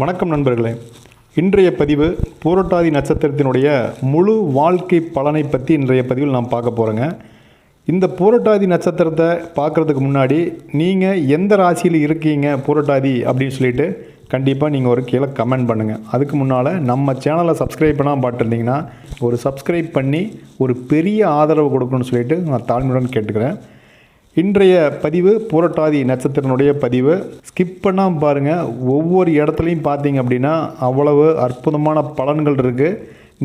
வணக்கம் நண்பர்களே. இன்றைய பதிவு பூரட்டாதி நட்சத்திரத்தினுடைய முழு வாழ்க்கை பலனை பற்றி இன்றைய பதிவில் நாம் பார்க்க போகிறோங்க இந்த பூரட்டாதி நட்சத்திரத்தை பார்க்குறதுக்கு முன்னாடி நீங்கள் எந்த ராசியில் இருக்கீங்க பூரட்டாதி அப்படின்னு சொல்லிட்டு கண்டிப்பாக நீங்கள் ஒரு கீழே கமெண்ட் பண்ணுங்கள் அதுக்கு முன்னால் நம்ம சேனலை சப்ஸ்கிரைப் பண்ணால் பார்த்துருந்தீங்கன்னா ஒரு சப்ஸ்கிரைப் பண்ணி ஒரு பெரிய ஆதரவு கொடுக்கணும்னு சொல்லிட்டு நான் தாழ்மையுடன் கேட்டுக்கிறேன். இன்றைய பதிவு பூரட்டாதி நட்சத்திரனுடைய பதிவு. ஸ்கிப் பண்ணாமல் பாருங்கள் ஒவ்வொரு இடத்துலையும் பார்த்தீங்க அப்படின்னா அவ்வளவு அற்புதமான பலன்கள் இருக்குது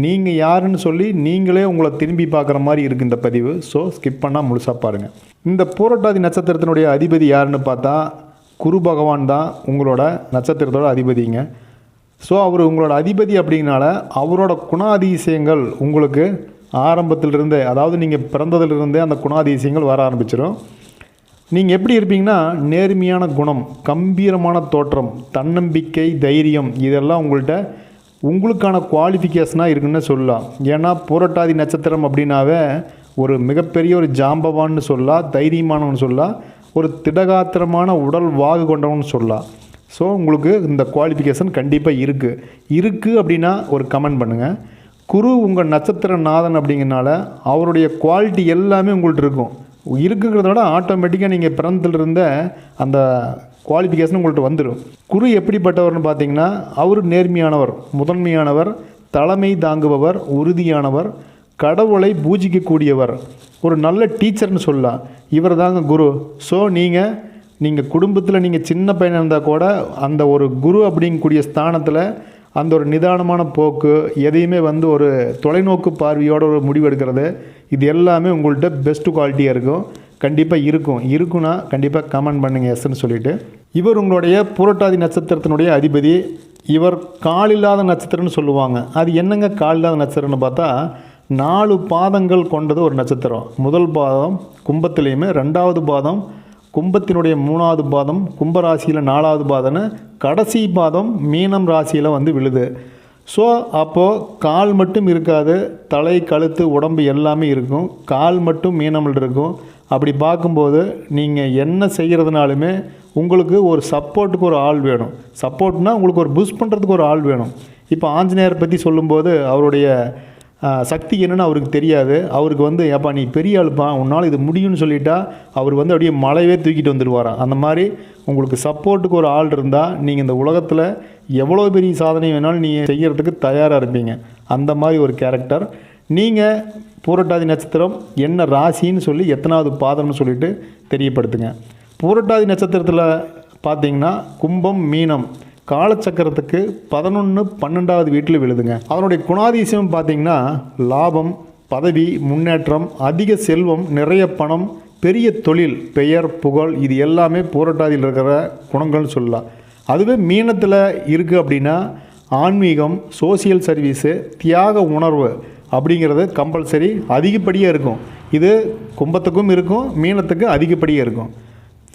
நீங்கள் யாருன்னு சொல்லி நீங்களே உங்களை திரும்பி பார்க்குற மாதிரி இருக்குது இந்த பதிவு. ஸோ ஸ்கிப் பண்ணால் முழுசாக பாருங்கள் இந்த பூரட்டாதி நட்சத்திரத்தினுடைய அதிபதி யாருன்னு பார்த்தா குரு பகவான் தான் உங்களோட நட்சத்திரத்தோட அதிபதிங்க. ஸோ அவர் உங்களோட அதிபதி அப்படிங்கனால அவரோட குணாதிசயங்கள் உங்களுக்கு ஆரம்பத்திலிருந்தே அதாவது நீங்கள் பிறந்ததிலிருந்தே அந்த குணாதிசயங்கள் வர ஆரம்பிச்சிடும் நீங்கள் எப்படி இருப்பீங்கன்னா நேர்மையான குணம் கம்பீரமான தோற்றம் தன்னம்பிக்கை தைரியம் இதெல்லாம் உங்கள்கிட்ட உங்களுக்கான குவாலிஃபிகேஷனாக இருக்குன்னு சொல்லலாம். ஏன்னா புரட்டாதி நட்சத்திரம் அப்படின்னாவே ஒரு மிகப்பெரிய ஒரு ஜாம்பவான்னு சொல்லலாம் தைரியமானவன் சொல்லலாம் ஒரு திடகாத்திரமான உடல் வாகு கொண்டவன் சொல்லலாம் ஸோ உங்களுக்கு இந்த குவாலிஃபிகேஷன் கண்டிப்பாக இருக்குது இருக்குது அப்படின்னா ஒரு கமெண்ட் பண்ணுங்கள் குரு உங்கள் நட்சத்திர நாதன் அப்படிங்கிறனால அவருடைய குவாலிட்டி எல்லாமே உங்கள்கிட்ட இருக்கும். இருக்குங்கிறத விட ஆட்டோமேட்டிக்காக நீங்கள் பிறந்ததிலிருந்த அந்த குவாலிஃபிகேஷன் உங்கள்கிட்ட வந்துடும் குரு எப்படிப்பட்டவர்னு பார்த்தீங்கன்னா அவர் நேர்மையானவர் முதன்மையானவர் தலைமை தாங்குபவர் உறுதியானவர் கடவுளை பூஜிக்கக்கூடியவர். ஒரு நல்ல டீச்சர்னு சொல்லலாம். இவர் தாங்க குரு. ஸோ நீங்கள் நீங்கள் குடும்பத்தில் நீங்கள் சின்ன பையனாக இருந்தால் கூட அந்த ஒரு குரு அப்படிங்கக்கூடிய ஸ்தானத்தில் அந்த ஒரு நிதானமான போக்கு எதையுமே வந்து ஒரு தொலைநோக்கு பார்வையோட ஒரு முடிவு எடுக்கிறது இது எல்லாமே உங்கள்கிட்ட பெஸ்ட்டு குவாலிட்டியாக இருக்கும். கண்டிப்பாக இருக்கும். இருக்குன்னா கண்டிப்பாக கமெண்ட் பண்ணுங்கள் எஸ்ன்னு சொல்லிட்டு. இவர் உங்களுடைய புரட்டாதி நட்சத்திரத்தினுடைய அதிபதி. இவர் காலில்லாத நட்சத்திரம்னு சொல்லுவாங்க. அது என்னங்க காலில்லாத நட்சத்திரம்னு பார்த்தா நாலு பாதங்கள் கொண்டது ஒரு நட்சத்திரம். முதல் பாதம் கும்பத்துலேயுமே ரெண்டாவது பாதம் கும்பத்தினுடைய மூணாவது பாதம் கும்பராசியில் நாலாவது பாதம்னு கடைசி பாதம் மீனம் ராசியில் வந்து விழுது. ஸோ அப்போது கால் மட்டும் இருக்காது தலை கழுத்து உடம்பு எல்லாமே இருக்கும். கால் மட்டும் மீனமில் இருக்கும். அப்படி பார்க்கும்போது நீங்கள் என்ன செய்கிறதுனாலுமே உங்களுக்கு ஒரு சப்போர்ட்டுக்கு ஒரு ஆள் வேணும். சப்போர்ட்னால் உங்களுக்கு ஒரு புஷ் பண்ணுறதுக்கு ஒரு ஆள் வேணும். இப்போ ஆஞ்சநேயர் பற்றி சொல்லும்போது அவருடைய சக்தி என்னன்னு அவருக்கு தெரியாது. அவருக்கு வந்து ஏப்பா நீ பெரிய ஆளுப்பா உன்னால் இது முடியும்னு சொல்லிட்டா அவர் வந்து அப்படியே மலையவே தூக்கிட்டு வந்துடுவாராம் அந்த மாதிரி உங்களுக்கு சப்போர்ட்டுக்கு ஒரு ஆள் இருந்தால் நீங்கள் இந்த உலகத்தில் எவ்வளோ பெரிய சாதனை வேணாலும் நீங்கள் செய்கிறதுக்கு தயாராக இருப்பீங்க. அந்த மாதிரி ஒரு கேரக்டர். நீங்கள் பூரட்டாதி நட்சத்திரம் என்ன ராசின்னு சொல்லி எத்தனாவது பாதம்னு சொல்லிட்டு தெரியப்படுத்துங்க. பூரட்டாதி நட்சத்திரத்தில் பார்த்தீங்கன்னா கும்பம் மீனம். காலச்சக்கரத்துக்கு பதினொன்று பன்னெண்டாவது வீட்டில் விழுதுங்க. அதனுடைய குணாதிசயம் பார்த்தீங்கன்னா லாபம் பதவி முன்னேற்றம் அதிக செல்வம் நிறைய பணம் பெரிய தொழில் பெயர் புகழ் இது எல்லாமே போராட்டாதியில் இருக்கிற குணங்கள்னு சொல்லலாம். அதுவே மீனத்தில் இருக்குது அப்படின்னா ஆன்மீகம் சோசியல் சர்வீஸு தியாக உணர்வு அப்படிங்கிறது கம்பல்சரி அதிகப்படியாக இருக்கும். இது கும்பத்துக்கும் இருக்கும் மீனத்துக்கு அதிகப்படியாக இருக்கும்.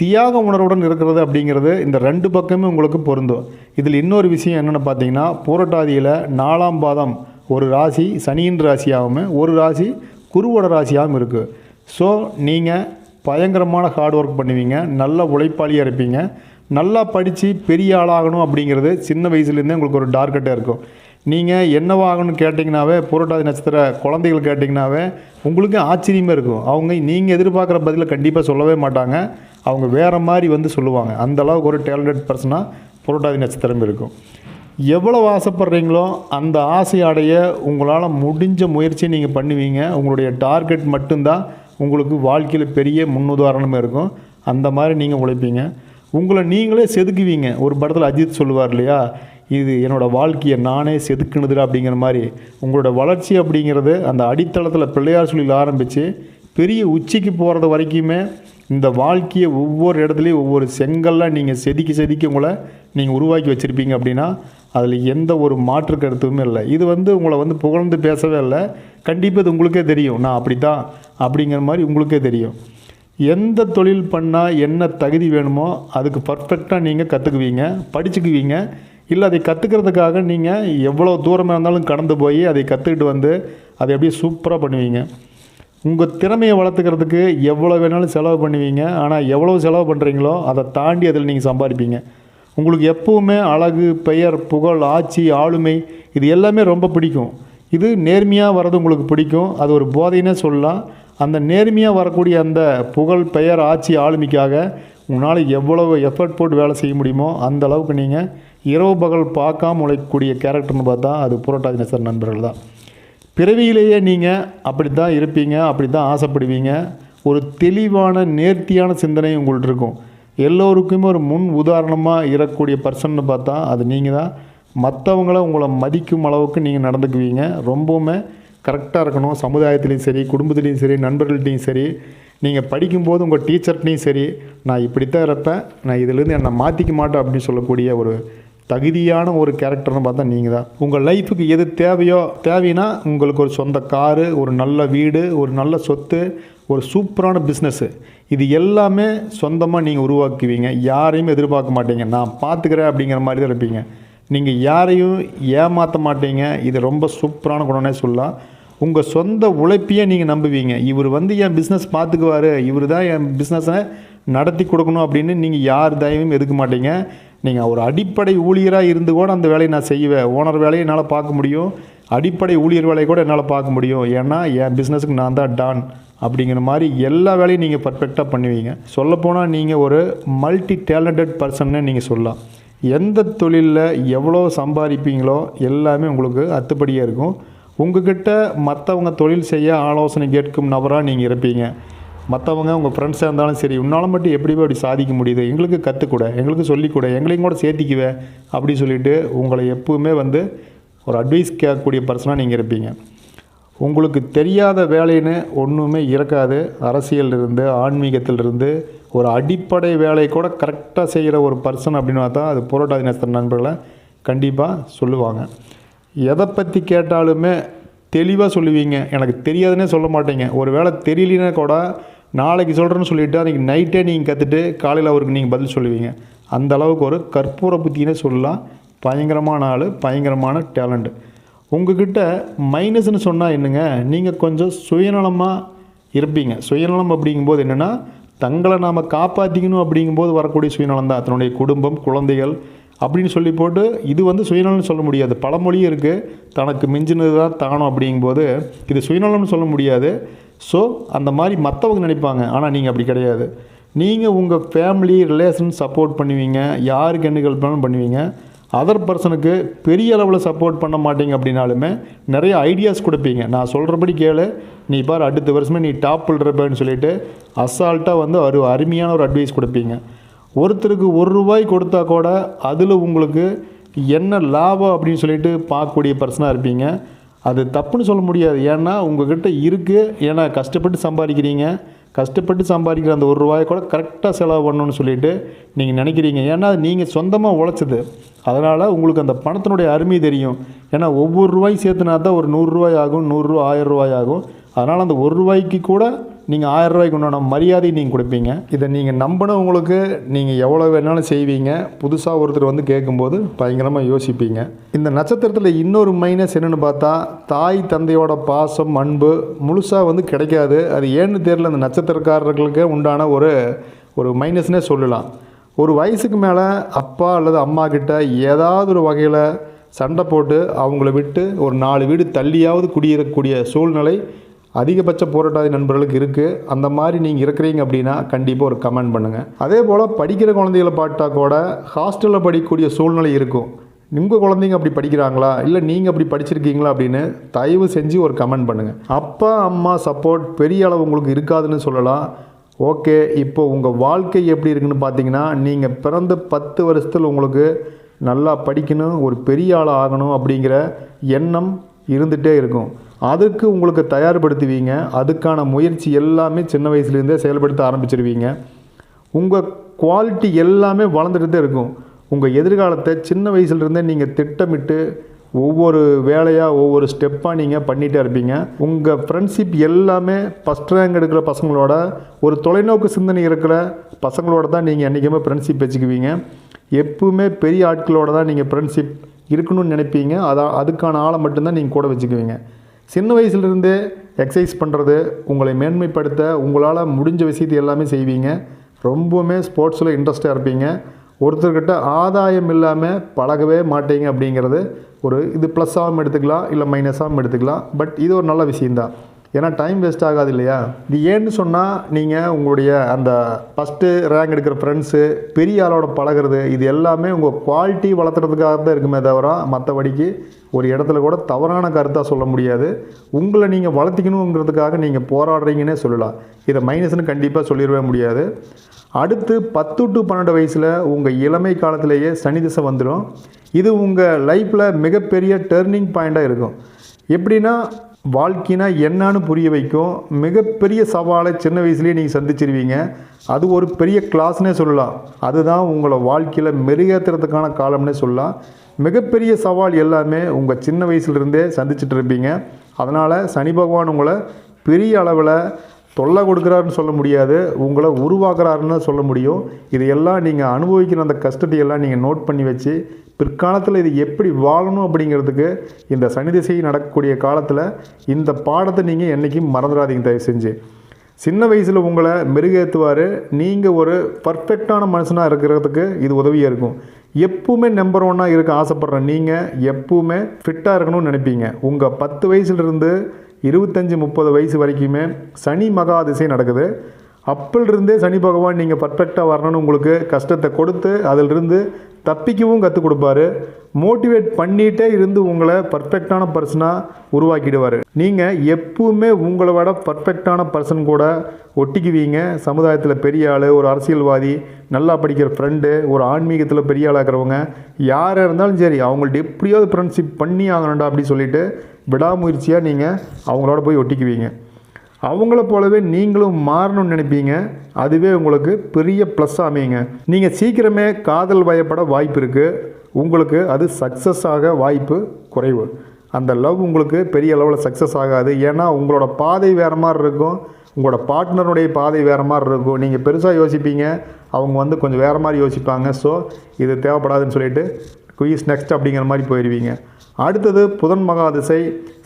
தியாக உணர்வுடன் இருக்கிறது அப்படிங்கிறது இந்த ரெண்டு பக்கமே உங்களுக்கு பொருந்தும். இதில் இன்னொரு விஷயம் என்னென்னு பார்த்தீங்கன்னா பூரட்டாதியில் நாலாம் பாதம் ஒரு ராசி சனியின் ராசியாகவும் ஒரு ராசி குருவோட ராசியாகவும் இருக்குது ஸோ நீங்கள் பயங்கரமான ஹார்ட் ஒர்க் பண்ணுவீங்க நல்ல உழைப்பாளியாக இருப்பீங்க. நல்லா படித்து பெரிய ஆளாகணும் அப்படிங்கிறது சின்ன வயசுலேருந்தே உங்களுக்கு ஒரு டார்கெட்டாக இருக்கும். நீங்கள் என்னவாகணும்னு கேட்டிங்கனாவே புரட்டாதி நட்சத்திர குழந்தைகள் கேட்டிங்கனாவே உங்களுக்கு ஆச்சரியமாக இருக்கும். அவங்க நீங்கள் எதிர்பார்க்குற பதிலை கண்டிப்பாக சொல்லவே மாட்டாங்க. அவங்க வேறு மாதிரி வந்து சொல்லுவாங்க. அந்தளவுக்கு ஒரு டேலண்டட் பர்சனாக புரட்டாதி நட்சத்திரம் இருக்கும். எவ்வளோ ஆசைப்படுறீங்களோ அந்த ஆசை அடைய உங்களால் முடிஞ்ச முயற்சியை நீங்கள் பண்ணுவீங்க. உங்களுடைய டார்கெட் மட்டும்தான் உங்களுக்கு வாழ்க்கையில் பெரிய முன்னுதாரணமாக இருக்கும். அந்த மாதிரி நீங்கள் உழைப்பீங்க. உங்களை நீங்களே செதுக்குவீங்க. ஒரு படத்தில் அஜித் சொல்லுவார் இல்லையா? இது என்னோடய வாழ்க்கையை நானே செதுக்குனதுடா அப்படிங்கிற மாதிரி உங்களோட வளர்ச்சி அப்படிங்கிறது அந்த அடித்தளத்தில் பிள்ளையார் சொல்லியில் ஆரம்பித்து பெரிய உச்சிக்கு போகிறது வரைக்குமே இந்த வாழ்க்கையை ஒவ்வொரு இடத்துலையும் ஒவ்வொரு செங்கல்லாம் நீங்கள் செதுக்கி செதுக்கி உங்களை நீங்கள் உருவாக்கி வச்சுருப்பீங்க அப்படின்னா அதில் எந்த ஒரு மாற்று கருத்துமே இல்லை. இது வந்து உங்களை வந்து புகழ்ந்து பேசவே இல்லை. கண்டிப்பாக இது உங்களுக்கே தெரியும். நான் அப்படி தான் அப்படிங்கிற மாதிரி உங்களுக்கே தெரியும். எந்த தொழில் பண்ணால் என்ன தகுதி வேணுமோ அதுக்கு பர்ஃபெக்டாக நீங்கள் கற்றுக்குவீங்க படிச்சுக்குவீங்க. இல்லை அதை கற்றுக்கிறதுக்காக நீங்கள் எவ்வளோ தூரமாக இருந்தாலும் கடந்து போய் அதை கற்றுக்கிட்டு வந்து அதை அப்படியே சூப்பராக பண்ணுவீங்க. உங்கள் திறமையை வளர்த்துக்கிறதுக்கு எவ்வளோ வேணாலும் செலவு பண்ணுவீங்க. ஆனால் எவ்வளோ செலவு பண்ணுறீங்களோ அதை தாண்டி அதில் நீங்கள் சம்பாதிப்பீங்க. உங்களுக்கு எப்பவுமே அழகு பெயர் புகழ் ஆட்சி ஆளுமை இது எல்லாமே ரொம்ப பிடிக்கும். இது நேர்மையாக வர்றது உங்களுக்கு பிடிக்கும். அது ஒரு போதைன்னே சொல்லலாம். அந்த நேர்மையாக வரக்கூடிய அந்த புகழ் பெயர் ஆட்சி ஆளுமைக்காக உங்களால் எவ்வளவு எஃபர்ட் போட்டு வேலை செய்ய முடியுமோ அந்த அளவுக்கு நீங்கள் இரவு பகல் பார்க்காம உழைக்கக்கூடிய கேரக்டர்னு பார்த்தா அது புரோட்டாதி நட்சத்திர நண்பர்கள் தான். பிறவியிலேயே நீங்கள் அப்படி தான் இருப்பீங்க அப்படி தான் ஆசைப்படுவீங்க. ஒரு தெளிவான நேர்த்தியான சிந்தனை உங்கள்கிட்ட இருக்கும். எல்லோருக்குமே ஒரு முன் உதாரணமாக இருக்கக்கூடிய பர்சன்னு பார்த்தா அது நீங்கள் தான். மற்றவங்கள உங்களை மதிக்கும் அளவுக்கு நீங்கள் நடந்துக்குவீங்க. ரொம்பவுமே கரெக்டாக இருக்கணும். சமுதாயத்துலேயும் சரி குடும்பத்துலேயும் சரி நண்பர்கள்ட்டையும் சரி. நீங்கள் படிக்கும்போது உங்கள் டீச்சர்ட்டையும் சரி நான் இப்படித்தான் இருப்பேன். நான் இதிலேருந்து என்னை மாற்றிக்க மாட்டேன் அப்படின்னு சொல்லக்கூடிய ஒரு தகுதியான ஒரு கேரக்டர்னு பார்த்தா நீங்கள் தான் உங்கள் லைஃபுக்கு எது தேவையோ தேவைன்னா உங்களுக்கு ஒரு சொந்த காரு ஒரு நல்ல வீடு ஒரு நல்ல சொத்து ஒரு சூப்பரான பிஸ்னஸ்ஸு இது எல்லாமே சொந்தமாக நீங்கள் உருவாக்குவீங்க. யாரையும் எதிர்பார்க்க மாட்டீங்க. நான் பார்த்துக்கிறேன் அப்படிங்கிற மாதிரி தான் இருப்பீங்க. நீங்கள் யாரையும் ஏமாற்ற மாட்டீங்க. இது ரொம்ப சூப்பரான குணம்னே சொல்லலாம். உங்கள் சொந்த உழைப்பையே நீங்கள் நம்புவீங்க. இவர் வந்து என் பிஸ்னஸ் பார்த்துக்குவார் இவர் தான் என் பிஸ்னஸை நடத்தி கொடுக்கணும் அப்படின்னு நீங்கள் யார் தயவும் எதுக்க மாட்டீங்க. நீங்கள் ஒரு அடிப்படை ஊழியராக இருந்து கூட அந்த வேலையை நான் செய்வேன். ஓனர் வேலையை என்னால் பார்க்க முடியும். அடிப்படை ஊழியர் வேலையை கூட என்னால் பார்க்க முடியும். ஏன்னா என் பிஸ்னஸுக்கு நான் தான் டான் அப்படிங்கிற மாதிரி எல்லா வேலையும் நீங்கள் பர்ஃபெக்டாக பண்ணுவீங்க. சொல்லப்போனால் நீங்கள் ஒரு மல்டி டேலண்டட் பர்சன்னு நீங்கள் சொல்லலாம். எந்த தொழிலில் எவ்வளோ சம்பாதிப்பீங்களோ எல்லாமே உங்களுக்கு அத்துப்படியாக இருக்கும். உங்ககிட்ட மற்றவங்க தொழில் செய்ய ஆலோசனை கேட்கும் நபராக நீங்கள் இருப்பீங்க. மற்றவங்க உங்கள் ஃப்ரெண்ட்ஸாக இருந்தாலும் சரி உன்னால் மட்டும் எப்படி அப்படி சாதிக்க முடியுது? எங்களுக்கு கற்றுக்கூட எங்களுக்கு சொல்லிக்கூட எங்களையும் கூட சேர்த்திக்குவேன் அப்படி சொல்லிட்டு உங்களை எப்போவுமே வந்து ஒரு அட்வைஸ் கேட்கக்கூடிய பர்சனாக நீங்கள் இருப்பீங்க. உங்களுக்கு தெரியாத வேலைன்னு ஒன்றுமே இருக்காது. அரசியலிருந்து ஆன்மீகத்திலிருந்து ஒரு அடிப்படை வேலையை கூட கரெக்டாக செய்கிற ஒரு பர்சன் அப்படின்னு பார்த்தா அது புரோட்டாதி நட்சத்திர நண்பர்களை கண்டிப்பாக சொல்லுவாங்க. எதை பற்றி கேட்டாலுமே தெளிவாக சொல்லுவீங்க. எனக்கு தெரியாதுன்னே சொல்ல மாட்டீங்க. ஒரு வேளை தெரியலனா கூட நாளைக்கு சொல்கிறேன்னு சொல்லிவிட்டு அன்றைக்கி நைட்டே நீங்கள் கற்றுட்டு காலையில் அவருக்கு நீங்கள் பதில் சொல்லுவீங்க. அந்த அளவுக்கு ஒரு கற்பூர புத்தினே சொல்லலாம். பயங்கரமான ஆள் பயங்கரமான டேலண்ட்டு உங்ககிட்ட மைனஸ்னு சொன்னால் என்னங்க? நீங்கள் கொஞ்சம் சுயநலமாக இருப்பீங்க. சுயநலம் அப்படிங்கும்போது என்னென்னா தங்களை நாம் காப்பாற்றிக்கணும் அப்படிங்கும்போது வரக்கூடிய சுயநலம் தான். தன்னுடைய குடும்பம் குழந்தைகள் அப்படின்னு சொல்லி போட்டு இது வந்து சுயநலம்னு சொல்ல முடியாது. பழமொழியும் இருக்குது தனக்கு மிஞ்சினது தான் தானம் அப்படிங்கும்போது இது சுயநலம்னு சொல்ல முடியாது. ஸோ அந்த மாதிரி மற்றவங்க நினைப்பாங்க. ஆனால் நீங்கள் அப்படி கிடையாது. நீங்கள் உங்கள் ஃபேமிலி ரிலேஷன் சப்போர்ட் பண்ணுவீங்க. யாருக்கு என்ன ஹெல்ப் பண்ணாலும் பண்ணுவீங்க. அதர் பர்சனுக்கு பெரிய அளவில் சப்போர்ட் பண்ண மாட்டீங்க அப்படின்னாலுமே நிறைய ஐடியாஸ் கொடுப்பீங்க. நான் சொல்கிறபடி கேளு. நீ பார் அடுத்த வருஷமே நீ டாப்பில் இருப்பேன்னு சொல்லிட்டு அசால்ட்டாக வந்து ஒரு அருமையான ஒரு அட்வைஸ் கொடுப்பீங்க. ஒருத்தருக்கு ஒரு ரூபாய் கொடுத்தா கூட அதில் உங்களுக்கு என்ன லாபம் அப்படின்னு சொல்லிட்டு பார்க்கக்கூடிய பர்சனாக இருப்பீங்க. அது தப்புன்னு சொல்ல முடியாது. ஏன்னா உங்ககிட்ட இருக்குது ஏன்னா கஷ்டப்பட்டு சம்பாதிக்கிறீங்க. கஷ்டப்பட்டு சம்பாதிக்கிற அந்த ஒரு ரூபாயை கூட கரெக்டாக செலவு பண்ணணும்னு சொல்லிட்டு நீங்கள் நினைக்கிறீங்க. ஏன்னா அது நீங்கள் சொந்தமாக உழைச்சது. அதனால் உங்களுக்கு அந்த பணத்தினுடைய அருமை தெரியும். ஏன்னா ஒவ்வொரு ரூபாய் சேர்த்துனா தான் ஒரு நூறுரூவாய் ஆகும் நூறுரூவா ஆயிரம் ரூபாய் ஆகும். அதனால் அந்த ஒரு ரூபாய்க்கு கூட நீங்கள் ஆயிரம் ரூபாய்க்கு உண்டான மரியாதை நீங்கள் கொடுப்பீங்க. இதை நீங்கள் நம்பினவங்களுக்கு நீங்கள் எவ்வளோ வேணாலும் செய்வீங்க. புதுசாக ஒருத்தர் வந்து கேட்கும்போது பயங்கரமாக யோசிப்பீங்க. இந்த நட்சத்திரத்தில் இன்னொரு மைனஸ் என்னென்னு பார்த்தா தாய் தந்தையோட பாசம் அன்பு முழுசாக வந்து கிடைக்காது. அது ஏன்னு தெரியல அந்த நட்சத்திரக்காரர்களுக்கு உண்டான ஒரு ஒரு மைனஸ்னே சொல்லலாம். ஒரு வயசுக்கு மேலே அப்பா அல்லது அம்மா கிட்ட ஏதாவது ஒரு வகையில் சண்டை போட்டு அவங்கள விட்டு ஒரு நாலு வீடு தள்ளியாவது குடியிருக்கக்கூடிய சூழ்நிலை அதிகபட்ச போராட்டாதி நண்பர்களுக்கு இருக்குது அந்த மாதிரி நீங்கள் இருக்கிறீங்க அப்படின்னா கண்டிப்பாக ஒரு கமெண்ட் பண்ணுங்கள் அதே போல் படிக்கிற குழந்தைகளை பார்த்தா கூட ஹாஸ்டலில் படிக்கக்கூடிய சூழ்நிலை இருக்கும். உங்கள் குழந்தைங்க அப்படி படிக்கிறாங்களா? இல்லை நீங்கள் அப்படி படிச்சிருக்கீங்களா அப்படின்னு தயவு செஞ்சு ஒரு கமெண்ட் பண்ணுங்கள் அப்பா அம்மா சப்போர்ட் பெரிய அளவு உங்களுக்கு இருக்காதுன்னு சொல்லலாம். ஓகே இப்போ உங்கள் வாழ்க்கை எப்படி இருக்குன்னு பார்த்தீங்கன்னா நீங்கள் பிறந்த பத்து வருஷத்தில் உங்களுக்கு நல்லா படிக்கணும் ஒரு பெரிய ஆள் ஆகணும் அப்படிங்கிற எண்ணம் இருந்துகிட்டே இருக்கும். அதுக்கு உங்களுக்கு தயார்படுத்துவீங்க. அதுக்கான முயற்சி எல்லாமே சின்ன வயசுலேருந்தே செயல்படுத்த ஆரம்பிச்சிருவீங்க. உங்கள் குவாலிட்டி எல்லாமே வளர்ந்துட்டு தான் இருக்கும். உங்கள் எதிர்காலத்தை சின்ன வயசுலேருந்தே நீங்கள் திட்டமிட்டு ஒவ்வொரு வேலையாக ஒவ்வொரு ஸ்டெப்பாக நீங்கள் பண்ணிகிட்டே இருப்பீங்க. உங்கள் ஃப்ரெண்ட்ஷிப் எல்லாமே ஃபஸ்ட் ரேங்க் எடுக்கிற பசங்களோட ஒரு தொலைநோக்கு சிந்தனை இருக்கிற பசங்களோட தான் நீங்கள் என்றைக்குமே ஃப்ரெண்ட்ஷிப் வச்சுக்குவீங்க. எப்பவுமே பெரிய ஆட்களோட தான் நீங்கள் ஃப்ரெண்ட்ஷிப் இருக்கணும்னு நினைப்பீங்க. அதான் அதுக்கான ஆளை மட்டும்தான் நீங்கள் கூட வச்சுக்குவீங்க. சின்ன வயசுலேருந்தே எக்ஸசைஸ் பண்ணுறது உங்களை மேன்மைப்படுத்த உங்களால் முடிஞ்ச விஷயத்தை எல்லாமே செய்வீங்க. ரொம்பவுமே ஸ்போர்ட்ஸில் இன்ட்ரெஸ்டாக இருப்பீங்க. ஒருத்தர்கிட்ட ஆதாயம் இல்லாமல் பழகவே மாட்டீங்க அப்படிங்கிறது ஒரு இது ப்ளஸ்ஸாகவும் எடுத்துக்கலாம் இல்லை மைனஸாகவும் எடுத்துக்கலாம். பட் இது ஒரு நல்ல விஷயந்தான் ஏன்னா டைம் வேஸ்ட் ஆகாது இல்லையா? இது ஏன்னு சொன்னால் நீங்கள் உங்களுடைய அந்த ஃபஸ்ட்டு ரேங்க் எடுக்கிற ஃப்ரெண்ட்ஸு பெரிய ஆளோட பழகிறது இது எல்லாமே உங்கள் குவாலிட்டி வளர்த்துறதுக்காக தான் இருக்குமே தவிர மற்றபடிக்கு ஒரு இடத்துல கூட தவறான கருத்தாக சொல்ல முடியாது. உங்களை நீங்கள் வளர்த்திக்கணுங்கிறதுக்காக நீங்கள் போராடுறீங்கன்னே சொல்லலாம். இதை மைனஸ்னு கண்டிப்பாக சொல்லிடவே முடியாது. அடுத்து பத்து டு பன்னெண்டு வயசில் உங்கள் இளமை காலத்திலேயே சனி திசை வந்துடும். இது உங்கள் லைஃப்பில் மிகப்பெரிய டேர்னிங் பாயிண்ட்டாக இருக்கும். எப்படின்னா வாழ்க்கைனா என்னன்னு புரிய வைக்கும். மிகப்பெரிய சவாலை சின்ன வயசுலேயே நீங்கள் சந்திச்சிருவீங்க. அது ஒரு பெரிய கிளாஸ்னே சொல்லலாம். அதுதான் உங்களை வாழ்க்கையில் மெருகேற்றுறதுக்கான காலம்னே சொல்லலாம். மிகப்பெரிய சவால் எல்லாமே உங்கள் சின்ன வயசுலேருந்தே சந்திச்சுட்டு இருப்பீங்க. அதனால் சனி பகவான் உங்களை பெரிய அளவில் தொல்லை கொடுக்குறாருன்னு சொல்ல முடியாது உங்களை உருவாக்குறாருன்னு சொல்ல முடியும். இதையெல்லாம் நீங்கள் அனுபவிக்கிற அந்த கஷ்டத்தையெல்லாம் நீங்கள் நோட் பண்ணி வச்சு பிற்காலத்தில் இது எப்படி வாழணும் அப்படிங்கிறதுக்கு இந்த சனி திசை நடக்கக்கூடிய காலத்தில் இந்த பாடத்தை நீங்கள் என்றைக்கும் மறந்துடாதீங்க தயவு செஞ்சு. சின்ன வயசில் உங்களை மெருகேற்றுவார் நீங்கள் ஒரு பர்ஃபெக்டான மனுஷனாக இருக்கிறதுக்கு இது உதவியாக இருக்கும். எப்பவுமே நம்பர் ஒன்னாக இருக்க ஆசைப்பட்ற நீங்கள் எப்பவுமே ஃபிட்டாக இருக்கணும்னு நினைப்பீங்க. உங்கள் பத்து வயசுலேருந்து இருபத்தஞ்சி முப்பது வயசு வரைக்குமே சனி மகா திசை நடக்குது. அப்பிலிருந்தே சனி பகவான் நீங்கள் பர்ஃபெக்டாக வரணும்னு உங்களுக்கு கஷ்டத்தை கொடுத்து அதிலிருந்து தப்பிக்கவும் கற்றுக் கொடுப்பாரு. மோட்டிவேட் பண்ணிகிட்டே இருந்து உங்களை பர்ஃபெக்டான பர்சனாக உருவாக்கிடுவார். நீங்கள் எப்பவுமே உங்களை விட பர்ஃபெக்டான பர்சன் கூட ஒட்டிக்குவீங்க. சமுதாயத்தில் பெரிய ஆள் ஒரு அரசியல்வாதி நல்லா படிக்கிற ஃப்ரெண்டு ஒரு ஆன்மீகத்தில் பெரிய ஆளாக இருக்கிறவங்க யாராக இருந்தாலும் சரி அவங்கள்ட்ட எப்படியாவது ஃப்ரெண்ட்ஷிப் பண்ணி ஆகணும்டா அப்படி சொல்லிட்டு விடாமுயற்சியாக நீங்கள் அவங்களோட போய் ஒட்டிக்குவீங்க. அவங்கள போலவே நீங்களும் மாறணும்னு நினைப்பீங்க. அதுவே உங்களுக்கு பெரிய ப்ளஸ் அமையுங்க. நீங்கள் சீக்கிரமே காதல் வயப்பட வாய்ப்பு இருக்குது உங்களுக்கு அது சக்ஸஸ் ஆக வாய்ப்பு குறைவு. அந்த லவ் உங்களுக்கு பெரிய அளவில் சக்ஸஸ் ஆகாது. ஏன்னா உங்களோட பாதை வேறு மாதிரி இருக்கும். உங்களோட பார்ட்னருடைய பாதை வேறு மாதிரி இருக்கும். நீங்கள் பெருசாக யோசிப்பீங்க. அவங்க வந்து கொஞ்சம் வேறு மாதிரி யோசிப்பாங்க. ஸோ இது தேவைப்படாதுன்னு சொல்லிட்டு குயிஸ் நெக்ஸ்ட் அப்படிங்கிற மாதிரி போயிடுவீங்க அடுத்தது புதன் மகாதிசை.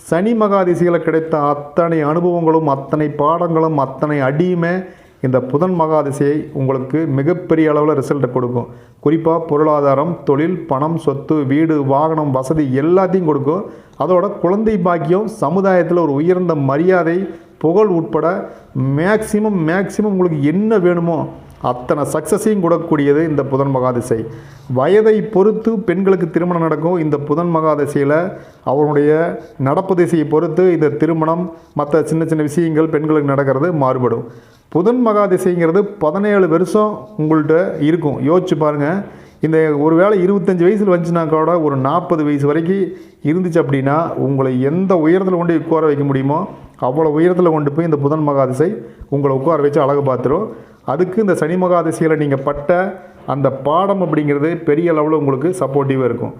சனி மகாதிசையில் கிடைத்த அத்தனை அனுபவங்களும் அத்தனை பாடங்களும் அத்தனை அடியுமே இந்த புதன் மகாதிசையை உங்களுக்கு மிகப்பெரிய அளவில் ரிசல்ட்டை கொடுக்கும். குறிப்பாக பொருளாதாரம் தொழில் பணம் சொத்து வீடு வாகனம் வசதி எல்லாத்தையும் கொடுக்கும். அதோட குழந்தை பாக்கியம் சமுதாயத்தில் ஒரு உயர்ந்த மரியாதை புகழ் உட்பட மேக்சிமம் மேக்சிமம் உங்களுக்கு என்ன வேணுமோ அத்தனை சக்ஸஸையும் கொடுக்கக்கூடியது இந்த புதன் மகாதிசை. வயதை பொறுத்து பெண்களுக்கு திருமணம் நடக்கும். இந்த புதன் மகாதிசையில் அவருடைய நடப்பு திசையை பொறுத்து இந்த திருமணம் மற்ற சின்ன சின்ன விஷயங்கள் பெண்களுக்கு நடக்கிறது மாறுபடும். புதன் மகாதிசைங்கிறது பதினேழு வருஷம் உங்கள்கிட்ட இருக்கும். யோசிச்சு பாருங்கள் இந்த ஒரு வேளை இருபத்தஞ்சி வயசில் வந்துச்சுனா கூட ஒரு நாற்பது வயசு வரைக்கும் இருந்துச்சு அப்படின்னா உங்களை எந்த உயரத்தில் கொண்டு போய் உட்கார வைக்க முடியுமோ அவ்வளோ உயரத்தில் கொண்டு போய் இந்த புதன் மகாதிசை உங்களை உட்கார வச்சு அழகு பார்த்துரும். அதுக்கு இந்த சனி மகாதிசையில் நீங்கள் பட்ட அந்த பாடம் அப்படிங்கிறது பெரிய அளவில் உங்களுக்கு சப்போர்ட்டிவாக இருக்கும்.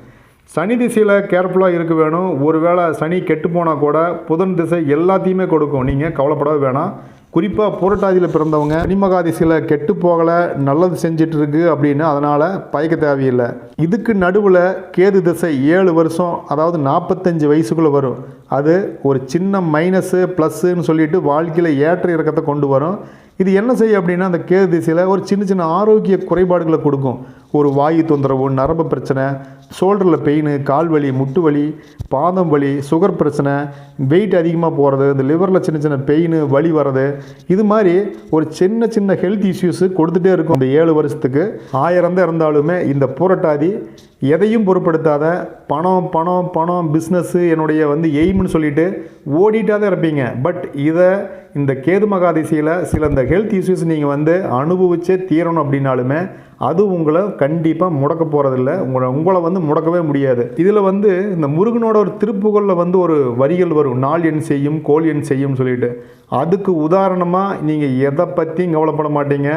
சனி திசையில் கேர்ஃபுல்லாக இருக்க வேணும். ஒருவேளை சனி கெட்டு போனால் கூட புதன் திசை எல்லாத்தையுமே கொடுக்கும். நீங்கள் கவலைப்படவே வேணாம். குறிப்பாக புரட்டாதியில் பிறந்தவங்க சனிமகாதிசையில் கெட்டு போகலை நல்லது செஞ்சிட்டு இருக்கு அப்படின்னு அதனால் பயக்க தேவையில்லை. இதுக்கு நடுவில் கேது திசை ஏழு வருஷம் அதாவது நாற்பத்தஞ்சு வயசுக்குள்ளே வரும். அது ஒரு சின்ன மைனஸு ப்ளஸ்ஸுன்னு சொல்லிட்டு வாழ்க்கையில் ஏற்ற இறக்கத்தை கொண்டு வரும். இது என்ன செய்யும் அப்படின்னா அந்த கேது திசையில் ஒரு சின்ன சின்ன ஆரோக்கிய குறைபாடுகளை கொடுக்கும். ஒரு வாயு தொந்தரவு நரம்பு பிரச்சனை ஷோல்டரில் பெயின் கால் வலி முட்டு வலி பாதம் வலி சுகர் பிரச்சனை வெயிட் அதிகமாக போகிறது இந்த லிவரில் சின்ன சின்ன பெயின் வலி வர்றது இது மாதிரி ஒரு சின்ன சின்ன ஹெல்த் இஷ்யூஸு கொடுத்துட்டே இருக்கும். இந்த ஏழு வருஷத்துக்கு ஆயிரம் தான் இருந்தாலுமே இந்த புரட்டாதி எதையும் பொருட்படுத்தாத பணம் பணம் பணம் பிஸ்னஸ்ஸு என்னுடைய வந்து எய்ம்னு சொல்லிட்டு ஓடிட்டாக தான் இருப்பீங்க. பட் இதை இந்த கேது மகாதிசையில் சில இந்த ஹெல்த் இஷ்யூஸ் நீங்கள் வந்து அனுபவிச்சே தீரணும் அப்படின்னாலுமே அது உங்களை கண்டிப்பாக முடக்க போகிறதில்ல உங்களை உங்களை வந்து முடக்கவே முடியாது. இதில் வந்து இந்த முருகனோட ஒரு திருப்புகளில் வந்து ஒரு வரிகள் வரும். நாள் எண் செய்யும் கோல் எண் செய்யும் சொல்லிட்டு. அதுக்கு உதாரணமாக நீங்கள் எதை பற்றியும் கவலைப்பட மாட்டீங்க.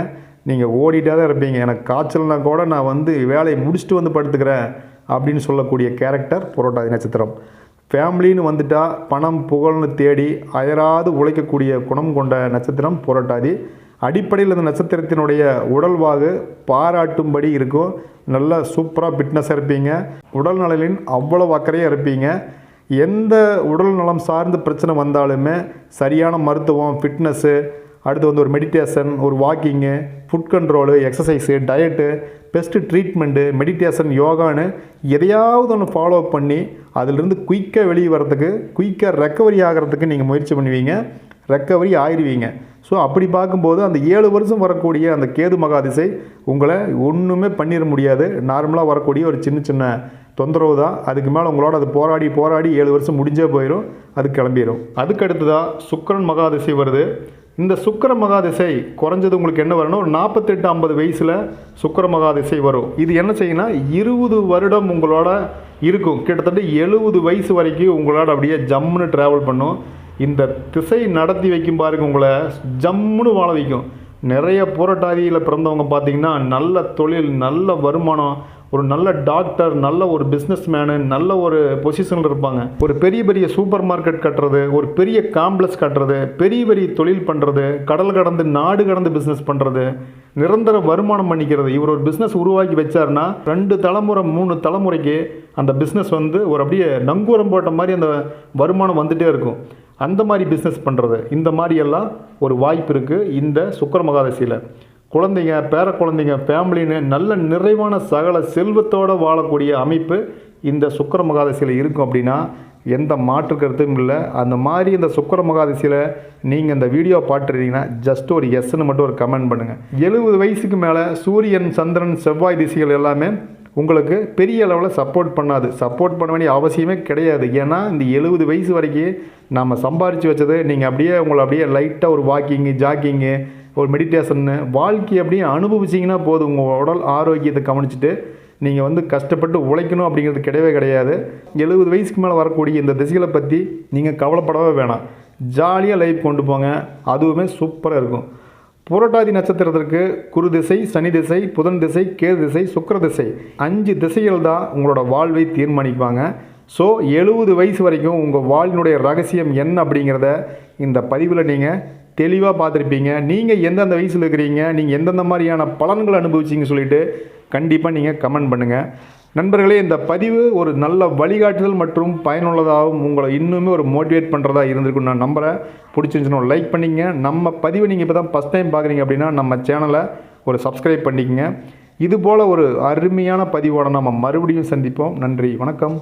நீங்கள் ஓடிட்டே தான் இருப்பீங்க. எனக்கு காய்ச்சல்னா கூட நான் வந்து வேலையை முடிச்சுட்டு வந்து படுத்துக்கிறேன் அப்படின்னு சொல்லக்கூடிய கேரக்டர் புரோட்டாதி நட்சத்திரம். ஃபேமிலின்னு வந்துட்டால் பணம் புகழ்னு தேடி அயராது உழைக்கக்கூடிய குணம் கொண்ட நட்சத்திரம் புரட்டாதி. அடிப்படையில் இந்த நட்சத்திரத்தினுடைய உடல்வாகு பாராட்டும்படி இருக்கும் நல்ல சூப்பராக ஃபிட்னஸாக இருப்பீங்க. உடல் நலனின் அவ்வளவு அக்கறையாக இருப்பீங்க. எந்த உடல் நலம் சார்ந்த பிரச்சனை வந்தாலுமே சரியான மருத்துவம் ஃபிட்னஸ்ஸு அடுத்து வந்து ஒரு மெடிடேஷன் ஒரு walking food control exercise diet best treatment meditation யோகான்னு எதையாவது ஒன்று ஃபாலோ பண்ணி அதிலிருந்து குயிக்காக வெளியே வரதுக்கு குயிக்காக ரெக்கவரி ஆகிறதுக்கு நீங்கள் முயற்சி பண்ணுவீங்க. ரெக்கவரி ஆயிடுவீங்க ஸோ அப்படி பார்க்கும்போது அந்த ஏழு வருஷம் வரக்கூடிய அந்த கேது மகாதிசை உங்களை ஒன்றுமே பண்ணிட முடியாது. நார்மலாக வரக்கூடிய ஒரு சின்ன சின்ன தொந்தரவு தான். அதுக்கு மேலே உங்களோட அது போராடி போராடி ஏழு வருஷம் முடிஞ்சே போயிடும் அது கிளம்பிடும் அதுக்கு அடுத்ததாக சுக்கரன் மகாதிசை வருது. இந்த சுக்கர மகாதிசை குறைஞ்சது உங்களுக்கு என்ன வரணும்? ஒரு நாற்பத்தெட்டு ஐம்பது வயசில் சுக்கர மகாதிசை வரும். இது என்ன செய்யும்னா இருபது வருடம் உங்களோட இருக்கும். கிட்டத்தட்ட எழுபது வயசு வரைக்கும் உங்களோட அப்படியே ஜம்முன்னு ட்ராவல் பண்ணும். இந்த திசை நடத்தி வைக்கும் பாருங்க உங்களை ஜம்முன்னு வாழ வைக்கும். நிறைய புரட்டாதியில் பிறந்தவங்க பார்த்தீங்கன்னா நல்ல தொழில் நல்ல வருமானம் ஒரு நல்ல டாக்டர் நல்ல ஒரு பிஸ்னஸ் மேனு நல்ல ஒரு பொசிஷனில் இருப்பாங்க. ஒரு பெரிய பெரிய சூப்பர் மார்க்கெட் கட்டுறது ஒரு பெரிய காம்ப்ளெக்ஸ் கட்டுறது பெரிய பெரிய தொழில் பண்ணுறது கடல் கடந்து நாடு கடந்து பிஸ்னஸ் பண்ணுறது நிரந்தர வருமானம் பண்ணிக்கிறது. இவர் ஒரு பிஸ்னஸ் உருவாக்கி வச்சார்னா ரெண்டு தலைமுறை மூணு தலைமுறைக்கு அந்த பிஸ்னஸ் வந்து ஒரு அப்படியே நங்கூரம் போட்ட மாதிரி அந்த வருமானம் வந்துகிட்டே இருக்கும். அந்த மாதிரி பிஸ்னஸ் பண்ணுறது இந்த மாதிரியெல்லாம் ஒரு வாய்ப்பு இருக்குது இந்த சுக்கர மகாதசியில். குழந்தைங்க பேர குழந்தைங்க ஃபேமிலின்னு நல்ல நிறைவான சகல செல்வத்தோடு வாழக்கூடிய அமைப்பு இந்த சுக்கர மகாதசியில் இருக்கும் அப்படின்னா எந்த மாற்று கருத்தும் இல்லை. அந்த மாதிரி இந்த சுக்கர மகாதசியில் நீங்கள் இந்த வீடியோ பார்த்துருந்தீங்கன்னா ஜஸ்ட் ஒரு எஸ்ன்னு மட்டும் ஒரு கமெண்ட் பண்ணுங்கள் எழுபது வயசுக்கு மேலே சூரியன் சந்திரன் செவ்வாய் திசைகள் எல்லாமே உங்களுக்கு பெரிய அளவில் சப்போர்ட் பண்ணாது. சப்போர்ட் பண்ண வேண்டிய அவசியமே கிடையாது. ஏன்னா இந்த எழுபது வயசு வரைக்கும் நம்ம சம்பாரித்து வச்சது நீங்கள் அப்படியே உங்களை அப்படியே லைட்டாக ஒரு வாக்கிங்கு ஜாக்கிங்கு ஒரு மெடிடேஷன்னு வாழ்க்கையை அப்படியே அனுபவிச்சிங்கன்னா போதும். உங்கள் உடல் ஆரோக்கியத்தை கவனிச்சுட்டு நீங்கள் வந்து கஷ்டப்பட்டு உழைக்கணும் அப்படிங்கிறது கிடையவே கிடையாது. எழுபது வயசுக்கு மேலே வரக்கூடிய இந்த திசைகளை பற்றி நீங்கள் கவலைப்படவே வேணாம். ஜாலியாக லைஃப் கொண்டு போங்க. அதுவுமே சூப்பராக இருக்கும். புரட்டாதி நட்சத்திரத்திற்கு குரு திசை சனி திசை புதன் திசை கேது திசை சுக்கிர திசை. அஞ்சு திசைகள் தான் உங்களோட வாழ்வை தீர்மானிப்பாங்க. ஸோ எழுபது வயசு வரைக்கும் உங்கள் வாழ்வினுடைய ரகசியம் என்ன அப்படிங்கிறத இந்த பதிவில் நீங்கள் தெளிவாக பார்த்துருப்பீங்க. நீங்கள் எந்தெந்த வயசில் இருக்கிறீங்க நீங்கள் எந்தெந்த மாதிரியான பலன்களை அனுபவிச்சிங்க சொல்லிட்டு கண்டிப்பாக நீங்கள் கமெண்ட் பண்ணுங்கள் நண்பர்களே இந்த பதிவு ஒரு நல்ல வழிகாட்டுதல் மற்றும் பயனுள்ளதாகவும் உங்களை இன்னுமே ஒரு மோட்டிவேட் பண்ணுறதா இருந்திருக்கும் நான் நம்புகிறேன் பிடிச்சிருந்துச்சுன்னா லைக் பண்ணிங்க. நம்ம பதிவை நீங்கள் இப்போ தான் ஃபஸ்ட் டைம் பார்க்குறீங்க அப்படின்னா நம்ம சேனலை ஒரு சப்ஸ்கிரைப் பண்ணிக்கங்க. இது போல் ஒரு அருமையான பதிவோட நம்ம மறுபடியும் சந்திப்போம். நன்றி வணக்கம்.